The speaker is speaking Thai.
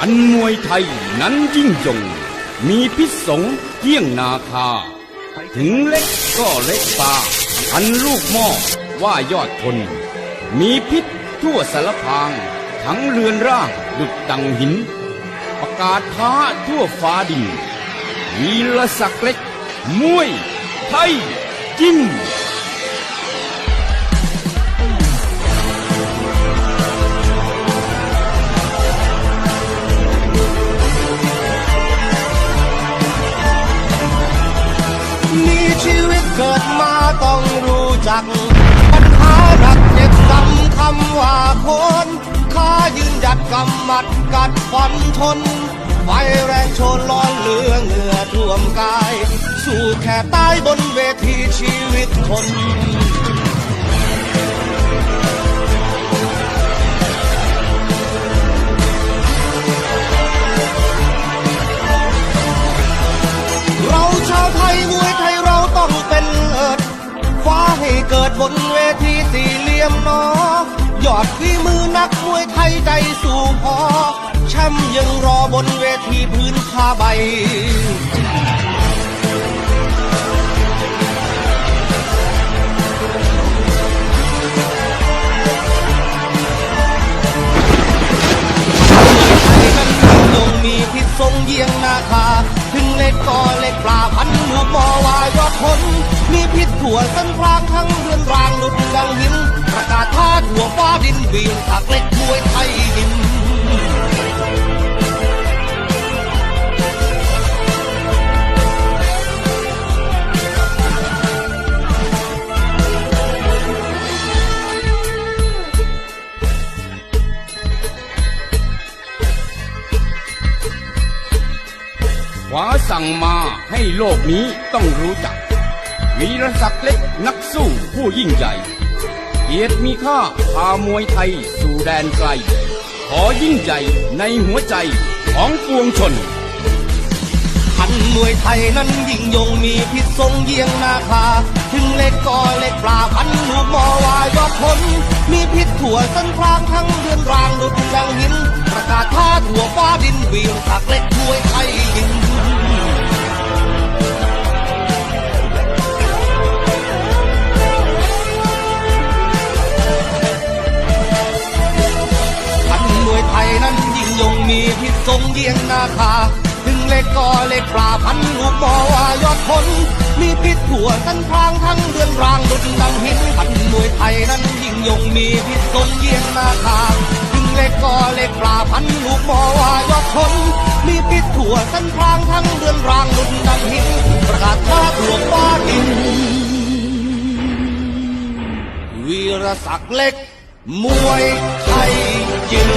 อันมวยไทยนั้นยิ่งยง มีพิษสงเที่ยงนาคา ถึงเล็กก็เล็กปาอันลูกหม้อว่ายอดทนมีพิษทั่วสารพาง ทั้งเรือนร่างดุดดังหิน ประกาศท้าทั่วฟ้าดินวีรศักดิ์เล็กมวยไทยจิ้ม เกิดมาต้องรู้จัก ปัญหาหนักเจ็บจำคำว่าคนข้ายืนหยัดกำมัดกัดฟันทนไฟแรงโชนร้อนเหลือเหงื่อท่วมกาย สู้แค่ตายบนเวทีชีวิตคน สี่เหลี่ยมนอยอดฝีมือนักมวยไทยใจสู่พอแชมป์ยังรอบนเวทีพื้นผ้าใบยงมีพิษทรงเยี่ยงนาคา ถึงเล็กก็เล็กปลาพันลูกมอวายอดทนมีพิษถั่วส้นพรางทั้งเรือนรางดุด ดังหิน ประกาศท่าถั่วฟ้าดินวิ่งถักเล็กมวยไทยดินขวาสั่งมาให้โลกนี้ต้องรู้จัก วีรศักดิ์เล็กนักสู้ผู้ยิ่งใหญ่ เกียรติมีค่าพามวยไทยสู่แดนไกล ขอยิ่งใหญ่ในหัวใจของปวงชนพันมวยไทยนั้นยิ่งยงมีพิษทรงเยี่ยงนาคา ถึงเล็กก็เล็กปลาพันลูกมอวายอดทนมีพิษถั่วส้นพรางทั้งเรือนรางดุดดังหิน ประกาศท่าถั่วฟ้าดินวิ่งถักเล็กมวยไทยดิน เยี่ยงนาคา ถึงเล็กก็เล็กปลาพันลูกบอว่ายอดทนมีพิษถั่วสันพรางทั้งเรือนรางดุดดังหินพันมวยไทยนั้นยิ่งยงมีพิษทรงเยี่ยงนาคา ถึงเล็กก็เล็กปลาพันลูกบอว่ายอดทนมีพิษถั่วสันพรางทั้งเรือนรางดุดดังหินประกาศท่าถั่วฟ้าดินวีรศักดิ์เล็ก มวยไทยยิม